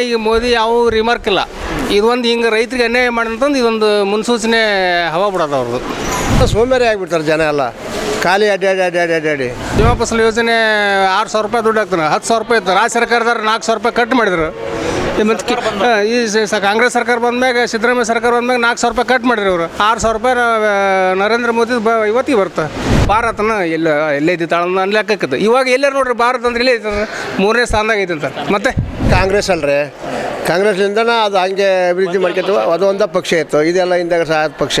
ಈಗ ಮೋದಿ ಯಾವ ರಿಮಾರ್ಕ್ ಇಲ್ಲ. ಇದೊಂದು ಹಿಂಗೆ ರೈತರಿಗೆ ಅನ್ಯಾಯ ಮಾಡಂತಂದು ಇದೊಂದು ಮುನ್ಸೂಚನೆ ಹವಾ ಬಿಡೋದು ಅವ್ರದ್ದು ಸೋಮಾರಿ ಆಗಿಬಿಡ್ತಾರೆ ಜನ ಎಲ್ಲ. ಖಾಲಿ ಅಡ್ಡಾಡಿ ಅಡ್ಡಾಡಿ ಅಡ್ಡಾಡಿ ಜೀವಾ ಫಸಲ್ ಯೋಜನೆ ಆರು ಸಾವಿರ ರೂಪಾಯಿ ದುಡ್ಡು ಹಾಕ್ತಾನೆ ಹತ್ತು ಸಾವಿರ ರೂಪಾಯಿ ಇತ್ತು. ರಾಜ್ಯ ಸರ್ಕಾರದವ್ರು ನಾಲ್ಕು ಸಾವಿರ ರೂಪಾಯಿ ಕಟ್ ಮಾಡಿದ್ರು. ಈ ಮತ್ತು ಈ ಕಾಂಗ್ರೆಸ್ ಸರ್ಕಾರ ಬಂದ್ಮ್ಯಾಗ ಸಿದ್ದರಾಮಯ್ಯ ಸರ್ಕಾರ ಬಂದ್ಮ್ಯಾಗ ನಾಲ್ಕು ಸಾವಿರ ರೂಪಾಯಿ ಕಟ್ ಮಾಡಿದ್ರು ಅವರು ಆರು ಸಾವಿರ ರೂಪಾಯಿ ನರೇಂದ್ರ ಮೋದಿ ಬ ಇವತ್ತಿಗೆ ಬರುತ್ತೆ ಭಾರತನ ಎಲ್ಲ ಎಲ್ಲೇ ಇದ್ದಿತ್ತು ತಾಳ ಅನ್ಲಾಕಕ್ಕದ್ದು. ಇವಾಗ ಎಲ್ಲರೂ ನೋಡ್ರಿ ಭಾರತ ಅಂದ್ರೆ ಇಲ್ಲೇ ಐತೆ ಮೂರನೇ ಸ್ಥಾನದಾಗ ಐತೆ ಅಂತ. ಮತ್ತೆ? ಕಾಂಗ್ರೆಸ್ ಅಲ್ರಿ. ಕಾಂಗ್ರೆಸ್ಲಿಂದನೇ ಅದು ಹಂಗೆ ಅಭಿವೃದ್ಧಿ ಅದು ಒಂದೇ ಪಕ್ಷ ಇತ್ತು. ಇದೆಲ್ಲ ಹಿಂದಾಗ ಸಹ ಪಕ್ಷ.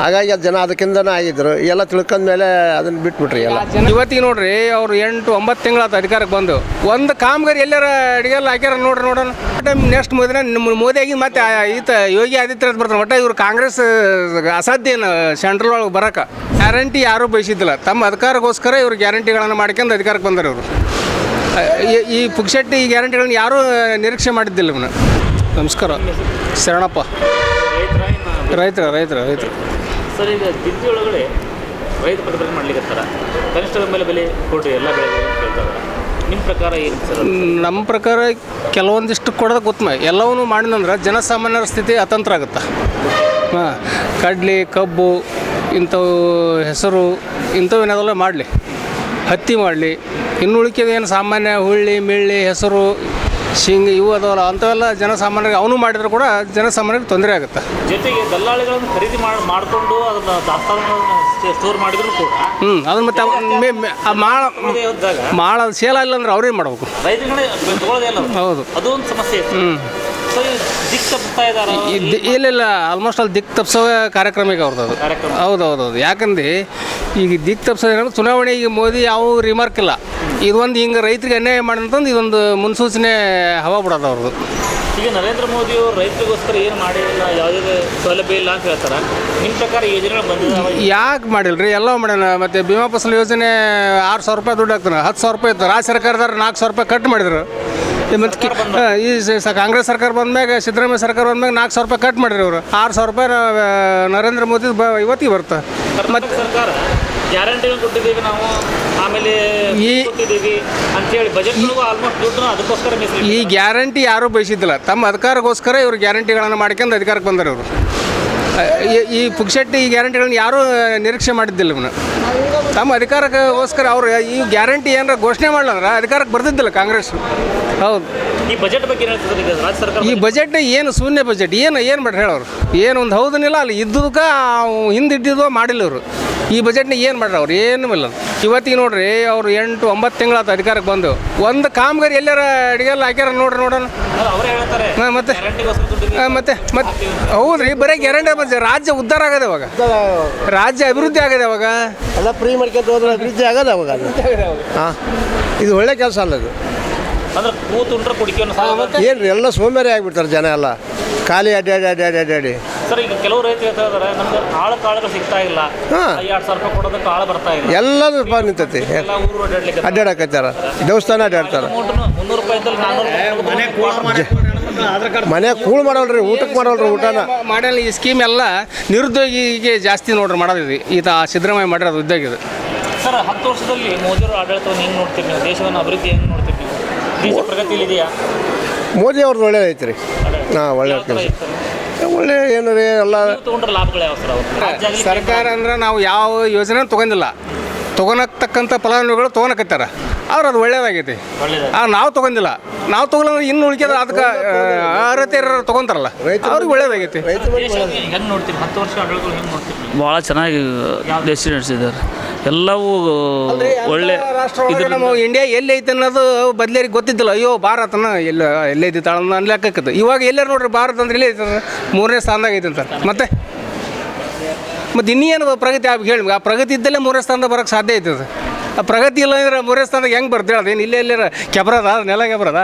ಹಾಗಾಗಿ ಅದು ಜನ ಅದಕ್ಕಿಂತನೇ ಆಗಿದ್ರು. ಎಲ್ಲ ತಿಳ್ಕೊಂಡ ಮೇಲೆ ಅದನ್ನು ಬಿಟ್ಬಿಟ್ರಿ ಎಲ್ಲ. ಇವತ್ತಿಗೆ ನೋಡ್ರಿ, ಅವ್ರು ಎಂಟು, ಒಂಬತ್ತು ತಿಂಗಳಾತ ಅಧಿಕಾರಕ್ಕೆ ಬಂದು. ಒಂದು ಕಾಮಗಾರಿ ಎಲ್ಲಾರ ಅಡಿಗೆಲ್ಲ ಹಾಕ್ಯಾರ ನೋಡ್ರಿ ನೋಡೋಣ. ಟೈಮ್ ನೆಕ್ಸ್ಟ್ ಮೋದಿನ ನಿಮ್ಮ ಮೋದಿ ಆಗಿ ಮತ್ತೆ ಈತ ಯೋಗಿ ಆದಿತ್ಯನಾಥ್ ಬರ್ತಾರೆ ಒಟ್ಟ ಇವ್ರು ಕಾಂಗ್ರೆಸ್, ಅಸಾಧ್ಯ ಏನು ಸೆಂಟ್ರಲ್ ಒಳಗೆ ಬರಕ. ಗ್ಯಾರಂಟಿ ಯಾರೂ ಬಯಸಿದ್ದಿಲ್ಲ. ತಮ್ಮ ಅಧಿಕಾರಕ್ಕೋಸ್ಕರ ಇವ್ರು ಗ್ಯಾರಂಟಿಗಳನ್ನು ಮಾಡ್ಕೊಂಡು ಅಧಿಕಾರಕ್ಕೆ ಬಂದರು ಇವರು. ಈ- ಈ ಪುಕ್ಷಟ್ಟಿ ಈ ಗ್ಯಾರಂಟಿಗಳನ್ನ ಯಾರೂ ನಿರೀಕ್ಷೆ ಮಾಡಿದ್ದಿಲ್ಲ ಇವನು. ನಮಸ್ಕಾರ. ಶರಣಪ್ಪ. ರೈತರ ರೈತರ ರೈತರು. ಸರ್ ಈಗ ದಿಲ್ಲಿ ಒಳಗಡೆ ರೈತ ಪ್ರತಿಭಟನೆ ಮಾಡ್ಲಿಕ್ಕೆ ಕನಿಷ್ಠ ಮೇಲೆ ಬೆಲೆ ಕೊಡ್ರಿ ಎಲ್ಲ ಬೆಳೆಗಳು ಅಂತ ಕೇಳ್ತಾರೆ ನಿಮ್ಮ ಪ್ರಕಾರ ಏನು ಸರ್? ಅದು? ನಮ್ಮ ಪ್ರಕಾರ ಕೆಲವೊಂದಿಷ್ಟು ಕೊಡೋದು ಉತ್ತಮ ಎಲ್ಲವನ್ನೂ ಮಾಡಿದಂದ್ರೆ ಜನಸಾಮಾನ್ಯರ ಸ್ಥಿತಿ ಅತಂತ್ರ ಆಗುತ್ತೆ. ಹಾಂ ಕಡ್ಲಿ ಕಬ್ಬು ಇಂಥವು ಹೆಸರು ಇಂಥವೇನಾದೆಲ್ಲ ಮಾಡಲಿ. ಹತ್ತಿ ಮಾಡಲಿ ಇನ್ನು ಉಳಿಕೆದು ಏನು ಸಾಮಾನ್ಯ ಹುಳ್ಳಿ ಮಿಳ್ಳಿ ಹೆಸರು ಶೇಂಗ ಇವು ಅದಾವಲ್ಲ ಅಂಥವೆಲ್ಲ ಜನಸಾಮಾನ್ಯರಿಗೆ ಅವನು ಮಾಡಿದ್ರು ಕೂಡ ಜನಸಾಮಾನ್ಯರಿಗೆ ತೊಂದರೆ ಆಗುತ್ತೆ. ಜೊತೆಗೆ ದಲ್ಲಾಳಿಗಳನ್ನು ಖರೀದಿ ಮಾಡಿ ಮಾಡಿಕೊಂಡು ಅದನ್ನು ದಾಸ್ತಾನು ಸ್ಟೋರ್ ಮಾಡಿದ್ರು ಕೂಡ. ಹ್ಞೂ ಅದನ್ನ ಮತ್ತೆ ಮಾಳ ಮಾಳ ಸೇಲ್ ಇಲ್ಲ ಅಂದ್ರೆ ಅವ್ರೇನು ಮಾಡ್ಬೇಕು? ರೈತರುಗಳೇ ಹೌದು. ಅದು ಒಂದು ಸಮಸ್ಯೆ ಹ್ಞೂ ದಿಕ್ ತಪ್ಪಿಸ್ತಾ ಇದ್ದಾರೆ? ಇದ್- ಇಲ್ಲ ಇಲ್ಲ ಆಲ್ಮೋಸ್ಟ್ ಅಲ್ಲಿ ದಿಕ್ ತಪ್ಸೋ ಕಾರ್ಯಕ್ರಮ ಈಗ ಅವ್ರದ್ದು ಅದು. ಹೌದು ಹೌದು ಹೌದು ಯಾಕಂದ್ರೆ ಈಗ ದಿಕ್ ಏನಂದ್ರೆ ಚುನಾವಣೆ ಈಗ ಮೋದಿ ಯಾವ ರಿಮಾರ್ಕ್ ಇಲ್ಲ. ಇದೊಂದು ಹಿಂಗೆ ರೈತರಿಗೆ ಅನ್ಯಾಯ ಮಾಡಂತಂದು ಇದೊಂದು ಮುನ್ಸೂಚನೆ ಹವಾ ಬಿಡೋದು ಅವ್ರದ್ದು. ಈಗ ನರೇಂದ್ರ ಮೋದಿ ಅವರು ರೈತರಿಗೋಸ್ಕರ ಏನು ಮಾಡಿಲ್ಲ ಯಾವುದೇ ಸೌಲಭ್ಯ ಇಲ್ಲ ಅಂತ ಹೇಳ್ತಾರೆ? ನಿಮ್ಮ ಪ್ರಕಾರ ಯೋಜನೆಗಳು ಬಂದಿದ್ದಾವೆ ಯಾಕೆ ಮಾಡಿಲ್ರಿ? ಎಲ್ಲ ಮಾಡ್ಯಾನ ಮತ್ತು ಭೀಮಾ ಫಸಲ್ ಯೋಜನೆ ಆರು ಸಾವಿರ ರೂಪಾಯಿ ದುಡ್ಡು ಹಾಕ್ತಾನೆ. ಹತ್ತು ಸಾವಿರ ರೂಪಾಯಿ ಇತ್ತು. ರಾಜ್ಯ ಸರ್ಕಾರದವ್ರು ನಾಲ್ಕು ಸಾವಿರ ರೂಪಾಯಿ ಕಟ್ ಮಾಡಿದ್ರು. ಮತ್ತು ಈ ಸ- ಕಾಂಗ್ರೆಸ್ ಸರ್ಕಾರ ಬಂದ್ಮ್ಯಾಗ ಸಿದ್ದರಾಮಯ್ಯ ಸರ್ಕಾರ ಬಂದ್ಮ್ಯಾಗ ನಾಲ್ಕು ಸಾವಿರ ರೂಪಾಯಿ ಕಟ್ ಮಾಡಿದ್ರು ಅವರು ಆರು ಸಾವಿರ ರೂಪಾಯಿ ನರೇಂದ್ರ ಮೋದಿ ಬ ಇವತ್ತಿಗೆ ಬರುತ್ತೆ ಮತ್ತು ಸರ್ಕಾರ ಗ್ಯಾರಂಟಿಗಳು ಕೊಟ್ಟಿದ್ದೀವಿ ನಾವು. ಆಮೇಲೆ ಈ- ಕೊಟ್ಟಿದ್ದೀವಿ ಅಂತೇಳಿ ಬಜೆಟ್ಗಳಿಗೂ ಆಲ್ಮೋಸ್ಟ್ ದುಡ್ಡು ಅದಕ್ಕೋಸ್ಕರ ಈ ಗ್ಯಾರಂಟಿ ಯಾರೂ ಬಯಸಿದ್ದಿಲ್ಲ. ತಮ್ಮ ಅಧಿಕಾರಕ್ಕೋಸ್ಕರ ಇವರು ಗ್ಯಾರಂಟಿಗಳನ್ನು ಮಾಡ್ಕೊಂಡು ಅಧಿಕಾರಕ್ಕೆ ಬಂದರು ಇವರು. ಈ- ಈ ಪುಕ್ಷಟ್ಟಿ ಈ ಗ್ಯಾರಂಟಿಗಳನ್ನ ಯಾರೂ ನಿರೀಕ್ಷೆ ಮಾಡಿದ್ದಿಲ್ಲ ಇವನು. ತಮ್ಮ ಅಧಿಕಾರಕ್ಕೋಸ್ಕರ ಅವರು ಈ ಗ್ಯಾರಂಟಿ ಏನಾರ ಘೋಷಣೆ ಮಾಡಲಂದ್ರೆ ಅಧಿಕಾರಕ್ಕೆ ಬರ್ತಿದ್ದಿಲ್ಲ ಕಾಂಗ್ರೆಸ್. ಹೌದು. ಈ ಬಜೆಟ್ ಬಗ್ಗೆ ಏನು ಹೇಳ್ತಿದ್ದಾರೆ ಈಗ ರಾಜ್ಯ ಸರ್ಕಾರ ಈ ಬಜೆಟ್ ಏನು ಶೂನ್ಯ ಬಜೆಟ್ ಏನು ಏನು ಮಾಡ್ರಿ ಹೇಳೋರು. ಏನು ಒಂದು ಹೌದನಿಲ್ಲ ಅಲ್ಲಿ ಇದ್ದುದಕ್ಕೆ ಹಿಂದೆ ಇದ್ದಿದ್ದು ಮಾಡಿಲ್ಲ ಅವರು ಈ ಬಜೆಟ್ನ ಏನು ಮಾಡ್ರಿ ಅವ್ರು? ಏನೂ ಇಲ್ಲ. ಇವತ್ತಿಗೆ ನೋಡ್ರಿ ಅವ್ರು ಎಂಟು ಒಂಬತ್ತು ತಿಂಗಳಾತ ಅಧಿಕಾರಕ್ಕೆ ಬಂದು. ಒಂದು ಕಾಮಗಾರಿ ಎಲ್ಲಾರ ಅಡಿಗೆಲ್ಲ ಹಾಕ್ಯಾರ ನೋಡ್ರಿ ನೋಡೋಣ. ಅದು ಅವರೇ ಹೇಳ್ತಾರೆ ಹಾಂ ಮತ್ತೆ? ಆ, ಮತ್ತೆ ಮತ್ತೆ ಹೌದ್ರಿ ಬರೀ ಗ್ಯಾರಂಟಿ ಬಂದ ರಾಜ್ಯ ಉದ್ಧಾರ ಆಗದೆ ಅವಾಗ ರಾಜ್ಯ ಅಭಿವೃದ್ಧಿ ಆಗದೆ ಅವಾಗ ಎಲ್ಲ ಫ್ರೀ ಮಾಡ್ಕೊಂತ ಹೋದ್ರೆ ಅಭಿವೃದ್ಧಿ ಆಗದೆ ಅವಾಗ ಅದು. ಹಾಂ ಇದು ಒಳ್ಳೆ ಕೆಲಸ ಅಲ್ಲ ಅದು. ಏನ್ರಿ ಎಲ್ಲ ಸೋಮಾರಿ ಆಗಿಬಿಡ್ತಾರೆ ಜನ ಎಲ್ಲ. ಖಾಲಿ ಅಡ್ಡಾಡಿ ಅಡ್ಡಾಡಿ ಅಡ್ಡಾಡಿ ಸರ್ ಈಗ ಕೆಲವು ರೈತರು ಹೇಳ್ತಾ ಇದ್ದಾರೆ ನಮ್ಗೆ ಆಳು ಕಾಳುಗಳು ಸಿಗ್ತಾ ಇಲ್ಲ. ಹಾ. ಎರಡು ಸಾವಿರ ರೂಪಾಯಿ ಕೊಡೋದಕ್ಕೆ ಆಳು ಬರ್ತಾ ಇಲ್ಲ. ಎಲ್ಲದೂ ಬ ನಿಂತೈತಿ. ಎಲ್ಲ ಊರು ಅಡ್ಡಾಡ್ಲಿಕ್ಕೆ ಅಡ್ಡಾಡಕತ್ತಾರ ದೇವಸ್ಥಾನ ಅಡ್ಡಾಡ್ತಾರೆ ಮುನ್ನೂರು ರೂಪಾಯಿ ಇದ್ದಲ್ಲಿ ನಾನ್ನೂರು ಮನೆ ಕೂಳ್ ಮಾಡಲ್ರಿ ಊಟಕ್ಕೆ ಮಾಡಲ್ರಿ ಊಟನ. ಮಾಡಲ್ಲ ಈ ಸ್ಕೀಮ್ ಎಲ್ಲ ನಿರುದ್ಯೋಗಿಗೆ ಜಾಸ್ತಿ ನೋಡ್ರಿ ಮಾಡೋದಿದೆ ಈತ ಸಿದ್ದರಾಮಯ್ಯ ಮಾಡಿರೋದು ಉದ್ಯೋಗ ಇದು. ಸರ್ ಹತ್ತು ವರ್ಷದಲ್ಲಿ ಮೋದಿಯವರು ಆಡಳಿತವನ್ನು ಹೆಂಗೆ ನೋಡ್ತೀರಿ ನೀವು? ದೇಶವನ್ನು ಅಭಿವೃದ್ಧಿ ಹೆಂಗೆ ನೋಡ್ತೀರಿ ನೀವು? ದೇಶ ಪ್ರಗತಿಯಲ್ಲಿದೆಯಾ ಮೋದಿ ಅವ್ರದ್ದು ಒಳ್ಳೇದು ರೀ ಹಾಂ ಒಳ್ಳೆ ಯಾವ ಕೆಲಸ? ಒಳ್ಳೆ ಏನು ರೀ ಎಲ್ಲ ನೀವು ತಗೊಂಡ್ರೆ ಲಾಭಗಳು ಯಾವ ಸರ್ ಅವರು ಸರ್ಕಾರ ಅಂದ್ರೆ ನಾವು ಯಾವ ಯೋಜನೆ ತೊಗೊಂಡಿಲ್ಲ. ತೊಗೊಳಕ್ತಕ್ಕಂಥ ಫಲಾನುಭವಿಗಳು ತೊಗೊಳಕತ್ತಾರ ಆದ್ರೆ ಅದು ಒಳ್ಳೇದಾಗೈತಿ. ಒಳ್ಳೇದು ಆ ನಾವು ತೊಗೊಂಡಿಲ್ಲ. ನಾವು ತೊಗೊಳಂದ್ರೆ ಇನ್ನು ಉಳಿಕೆದ ಅದಕ್ಕೆ ಅರ್ಹತೆ ಇರೋರು ತೊಗೊಂತಾರಲ್ಲ. ಅವ್ರಿಗೆ ಒಳ್ಳೇದಾಗೈತಿ. ಹೆಂಗೆ ನೋಡ್ತೀರಿ? ಹತ್ತು ವರ್ಷ ಆಡಳಿತಗಳು ಹೆಂಗೆ ನೋಡ್ತೀರಿ? ನೀವು? ಭಾಳ ಚೆನ್ನಾಗಿ ದೇಶ ನಡೆಸಿದ್ದಾರೆ. ಎಲ್ಲವೂ ಒಳ್ಳೆ ಇದು ನಮ್ಮ ಇಂಡಿಯಾ ಎಲ್ಲಿ ಐತೆ ಅನ್ನೋದು ಬದ್ಲೇರಿಗೆ ಗೊತ್ತಿದ್ದಿಲ್ಲ. ಅಯ್ಯೋ ಭಾರತನ ಎಲ್ಲ ಎಲ್ಲೈತಿ ತಾಳ ಅನ್ಲಾಕಕ್ಕದು ಇವಾಗ ಎಲ್ಲರೂ ನೋಡ್ರಿ ಭಾರತ ಅಂದ್ರೆ ಇಲ್ಲೇ ಐತೆ ಮೂರನೇ ಸ್ಥಾನದಾಗ ಐತೆ ಅಂತ. ಮತ್ತೆ ಮತ್ತೆ ಇನ್ನೇನು ಪ್ರಗತಿ ಆಗಿ ಹೇಳಿ. ಆ ಪ್ರಗತಿ ಇದ್ದಲ್ಲೇ ಮೂರನೇ ಸ್ಥಾನದಾಗ ಬರೋಕ್ಕೆ ಸಾಧ್ಯ ಐತೆ ಅದು. ಆ ಪ್ರಗತಿ ಇಲ್ಲ ಅಂದ್ರೆ ಮೂರನೇ ಸ್ಥಾನದಾಗ ಹೆಂಗೆ ಬರ್ತೇಳ ಏನು ಇಲ್ಲೇ ಎಲ್ಲಾರ ಕೆಬ್ರದ ನೆಲ ಕೆಬ್ರದ?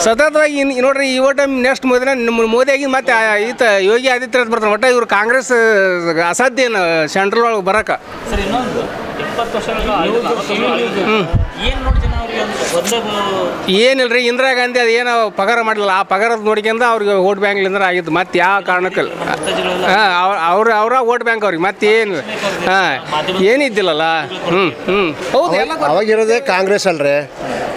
ಸತತವಾಗಿ ಇನ್- ನೋಡ್ರಿ ಈ ಟೈಮ್ ನೆಕ್ಸ್ಟ್ ಮೋದಿನ ನಿಮ್ಮ ಮೋದಿ ಆಗಿ ಮತ್ತೆ ಆ ಈತ ಯೋಗಿ ಆದಿತ್ಯನಾಥ್ ಬರ್ತಾರೆ ಒಟ್ಟ ಇವ್ರು ಕಾಂಗ್ರೆಸ್ ಅಸಾಧ್ಯ ಏನು ಸೆಂಟ್ರಲ್ ಒಳಗೆ ಬರಕ? ಸರ್ ಇನ್ನೊಂದು ಇಪ್ಪತ್ತು ವರ್ಷಗಳ ಏನು ನೋಡಿ ಜನ ಅವರಿಗೆ ಒಂದು ಒಂದೇ ಬ- ಏನಿಲ್ರಿ ಇಂದಿರಾ ಗಾಂಧಿ ಅದು ಏನೋ ಪಗಾರ ಮಾಡಲಿಲ್ಲ. ಆ ಪಗಾರದ ನೋಡ್ಕೊಂಡ ಅವ್ರಿಗೆ ವೋಟ್ ಬ್ಯಾಂಕ್ಲಿಂದ ಆಗಿದ್ದು. ಮತ್ತೆ ಯಾವ ಕಾರಣಕ್ಕೆ ಹಾಂ ಅವ್ರ ಅವ್ರ ವೋಟ್ ಬ್ಯಾಂಕ್ ಅವ್ರಿಗೆ. ಮತ್ತೇನು ಹಾಂ ಏನಿದ್ದಿಲ್ಲಲ್ಲ? ಹ್ಞೂ ಹ್ಞೂ ಹೌದು ಎಲ್ಲ ಗೊತ್ತು. ಅವಾಗಿರೋದೇ ಕಾಂಗ್ರೆಸ್ ಅಲ್ರಿ.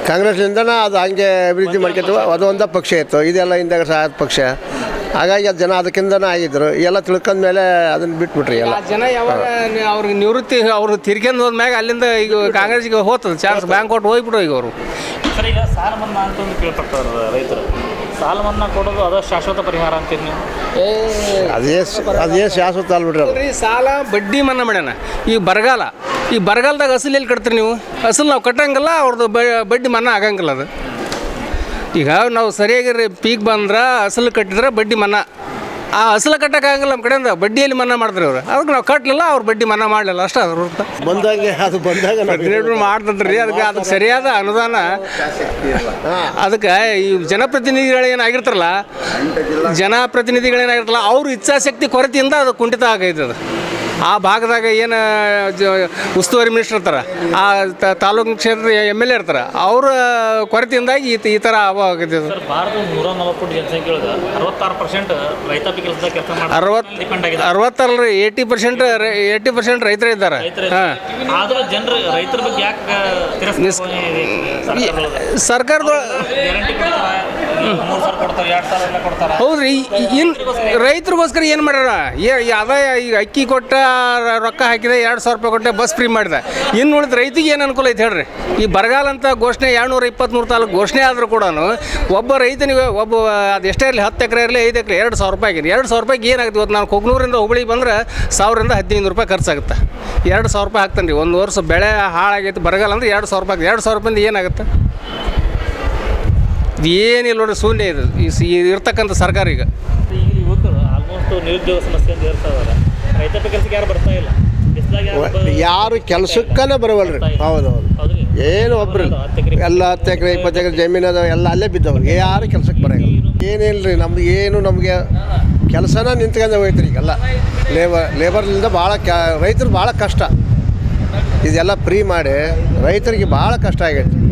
ಕಾಂಗ್ರೆಸ್ಲಿಂದನ ಅದು ಹಂಗೆ ಅಭಿವೃದ್ಧಿ ಮಾಡ್ಕೊತೀವಿ ಅದು ಒಂದೇ ಪಕ್ಷ ಇತ್ತು. ಇದೆಲ್ಲ ಹಿಂದಾಗ ಸಹಾಯದ ಪಕ್ಷ. ಹಾಗಾಗಿ ಅದು ಜನ ಅದಕ್ಕಿಂದನೇ ಆಗಿದ್ರು. ಎಲ್ಲ ತಿಳ್ಕೊಂಡ ಮೇಲೆ ಅದನ್ನು ಬಿಟ್ಬಿಟ್ರಿ ಎಲ್ಲ. ಆ ಜನ ಯಾವಾಗ ಅವ್ರಿಗೆ ನಿವೃತ್ತಿ ಅವ್ರು ತಿರ್ಕೊಂಡು ಹೋದ್ಮ್ಯಾಗ ಅಲ್ಲಿಂದ ಈಗ ಕಾಂಗ್ರೆಸ್ಗೆ ಹೋಗ್ತದೆ ಚಾನ್ಸ್ ಬ್ಯಾಂಕ್ ಕೊಟ್ಟು ಹೋಗ್ಬಿಟ್ರು ಈಗ ಅವರು. ಸರ್ ಈಗ ಸಾಲ ಮನ್ನಾ ಅಂತ ಒಂದು ಕೇಳ್ಪಡ್ತಾರೆ ರೈತರು. ಸಾಲ ಮನ್ನಾ ಕೊಡೋದು ಅದು ಶಾಶ್ವತ ಪರಿಹಾರ ಅಂತೀರಿ ನೀವು? ಅದೇ ಅದೇ ಶಾಶ್ವತ ಅಲ್ರಿ ಸಾಲ ಬಡ್ಡಿ ಮನ್ನಾ ಮಾಡ್ಯಾನ. ಈಗ ಬರಗಾಲ. ಈ ಬರಗಾಲದಾಗ ಅಸಲು ಎಲ್ಲಿ ಕಟ್ತೀರಿ ನೀವು? ಅಸಲು ನಾವು ಕಟ್ಟಂಗಿಲ್ಲ ಅವ್ರದ್ದು ಬಡ್ಡಿ ಮನ್ನಾ ಆಗಂಗಿಲ್ಲ ಅದು. ಈಗ ನಾವು ಸರಿಯಾಗಿ ಪೀಕ್ ಬಂದ್ರೆ ಅಸಲು ಕಟ್ಟಿದ್ರೆ ಬಡ್ಡಿ ಮನ್ನಾ. ಆ ಅಸಲು ಕಟ್ಟೋಕ್ಕಾಗಲ್ಲ ನಮ್ಮ ಕಡೆಯಿಂದ ಬಡ್ಡಿಯಲ್ಲಿ ಮನ್ನಾ ಮಾಡಿದ್ರು ಅವರು. ಅದಕ್ಕೆ ನಾವು ಕಟ್ಟಲಿಲ್ಲ ಅವ್ರು ಬಡ್ಡಿ ಮನ್ನಾ ಮಾಡಲಿಲ್ಲ. ಅಷ್ಟೇ ಅದ್ರ ಅರ್ಥ ಬಂದಾಗ ಅದು ಬಂದಾಗ ಮಾಡ್ತದ್ರಿ ಅದಕ್ಕೆ ಅದಕ್ಕೆ ಸರಿಯಾದ ಅನುದಾನ. ಅದಕ್ಕೆ ಈ ಜನಪ್ರತಿನಿಧಿಗಳು ಏನಾಗಿರ್ತಾರಲ್ಲ ಜನಪ್ರತಿನಿಧಿಗಳೇನಾಗಿರ್ತಲ್ಲ ಅವ್ರ ಇಚ್ಛಾಶಕ್ತಿ ಕೊರತೆಯಿಂದ ಅದು ಕುಂಠಿತ ಆಗೈತೆ ಅದು ಆ ಭಾಗದಾಗ ಏನು ಜ ಉಸ್ತುವಾರಿ ಮಿನಿಸ್ಟರ್ ಇರ್ತಾರೆ ಆ ತಾಲೂಕು ಕ್ಷೇತ್ರದ ಎಂ ಎಲ್ ಎ ಇರ್ತಾರೆ ಅವರ ಕೊರತೆಯಿಂದಾಗಿ ಈ ಈ ಥರ ಅಭಾವ ಆಗುತ್ತೆ ಅದು. ಸರ್ ಭಾರತದ ನೂರ ನಲವತ್ತು ಕೋಟಿ ಜನಸಂಖ್ಯೆ ಒಳಗೆ ಅರವತ್ತಾರು ಪರ್ಸೆಂಟ್ ರೈತಾಪಿ ಕೆಲಸದಾಗ ಕೆಲಸ ಅರವತ್ತು ಅರವತ್ತಲ್ರಿ ಏಯ್ಟಿ ಪರ್ಸೆಂಟ್ ಏಯ್ಟಿ ಪರ್ಸೆಂಟ್ ರೈತರೇ ಇದ್ದಾರೆ. ಹಾಂ. ಆದ್ರೂ ಮೂರು ಸಾವಿರ ಕೊಡ್ತಾರೆ ಎರಡು ಸಾವಿರ ಎಲ್ಲ ಕೊಡ್ತಾರೆ? ಹೌದ್ರಿ ಇನ್ ರೈತರಿಗೋಸ್ಕರ ಏನು ಮಾಡ್ಯಾರ? ಏ- ಈ ಆದಾಯ ಈಗ ಅಕ್ಕಿ ಕೊಟ್ಟ ರ- ರೊಕ್ಕ ಹಾಕಿದೆ ಎರಡು ಸಾವಿರ ರೂಪಾಯಿ ಕೊಟ್ಟೆ ಬಸ್ ಫ್ರೀ ಮಾಡಿದೆ. ಇನ್ನು ಉಳಿದ ರೈತಿಗೆ ಏನು ಅನುಕೂಲ ಐತೆ ಹೇಳ್ರಿ? ಈ ಬರಗಾಲ ಅಂತ ಘೋಷಣೆ ಎರಡುನೂರ ಇಪ್ಪತ್ತ್ಮೂರು ತಾಲೂಕು ಘೋಷಣೆ ಆದರೂ ಕೂಡ ಒಬ್ಬ ರೈತನಿಗೆ ಒಬ್ಬ ಅದು ಎಷ್ಟೇ ಇರಲಿ ಹತ್ತು ಎಕರೆ ಇರಲಿ ಐದು ಎಕರೆ ಎರಡು ಸಾವಿರ ರೂಪಾಯಿ ಆಗಿದೆ ಎರಡು ಸಾವಿರ ರೂಪಾಯಿಗೆ ಏನಾಗುತ್ತೆ ಇವತ್ತು ನಾನು ಕೊಗ್ನೂರಿಂದ ಹುಬ್ಳಿ ಬಂದ್ರೆ ಸಾವಿರದಿಂದ ಹದಿನೈದು ರೂಪಾಯಿ ಖರ್ಚಾಗುತ್ತೆ. ಎರಡು ಸಾವಿರ ರೂಪಾಯಿ ಹಾಕ್ತಾನೆ ರೀ ಒಂದು ವರ್ಷ ಬೆಳೆ ಹಾಳಾಗೈತೆ ಬರಗಾಲ ಅಂದ್ರೆ ಎರಡು ಸಾವಿರ ರೂಪಾಯಿ ಎರಡು ಸಾವಿರ ರೂಪಾಯಿಂದ ಏನಾಗುತ್ತೆ? ಇದು ಏನಿಲ್ಲ ನೋಡ್ರಿ ಶೂನ್ಯ ಇದು ಈ ಸ- ಈ ಇರ್ತಕ್ಕಂಥ ಸರ್ಕಾರ ಈಗ. ಈಗ ಯುವಕರು ಆಲ್ಮೋಸ್ಟ್ ನಿರುದ್ಯೋಗ ಸಮಸ್ಯೆ ಅಂತ ಹೇಳ್ತಾ ಇದಾರೆ. ರೈತಾಪಿ ಕೆಲಸಕ್ಕೆ ಯಾರು ಬರ್ತಾ ಇಲ್ಲ? ಬಿಸ್ಲಾಗ ಯಾರು ಬ- ಕೆಲಸಕ್ಕನೇ ಬರವಲ್ರಿ. ಹೌದು ಹೌದು. ಏನು ಒಬ್ರು ಇಲ್ಲ. ಎಲ್ಲ ಹತ್ತು ಎಕರೆ ಇಪ್ಪತ್ತು ಎಕರೆ ಜಮೀನು ಅದಾವೆ ಎಲ್ಲ ಅಲ್ಲೇ ಬಿದ್ದವ್ರು. ಯಾರು ಕೆಲಸಕ್ಕೆ ಬರೋಂಗಿಲ್ಲ ಏನಿಲ್ಲ ರೀ ನಮ್ದು ಏನು ನಮಗೆ ಕೆಲಸನ ನಿಂತ್ಕೊಂಡು ಹೋಯ್ತು ಈಗೆಲ್ಲ ಲೇಬರ್ ಲೇಬರ್ಲಿಂದ ಭಾಳ ಕ್ಯಾ ರೈತರು ಭಾಳ ಕಷ್ಟ. ಇದೆಲ್ಲ ಫ್ರೀ ಮಾಡಿ ರೈತರಿಗೆ ಭಾಳ ಕಷ್ಟ ಆಗೈತೆ.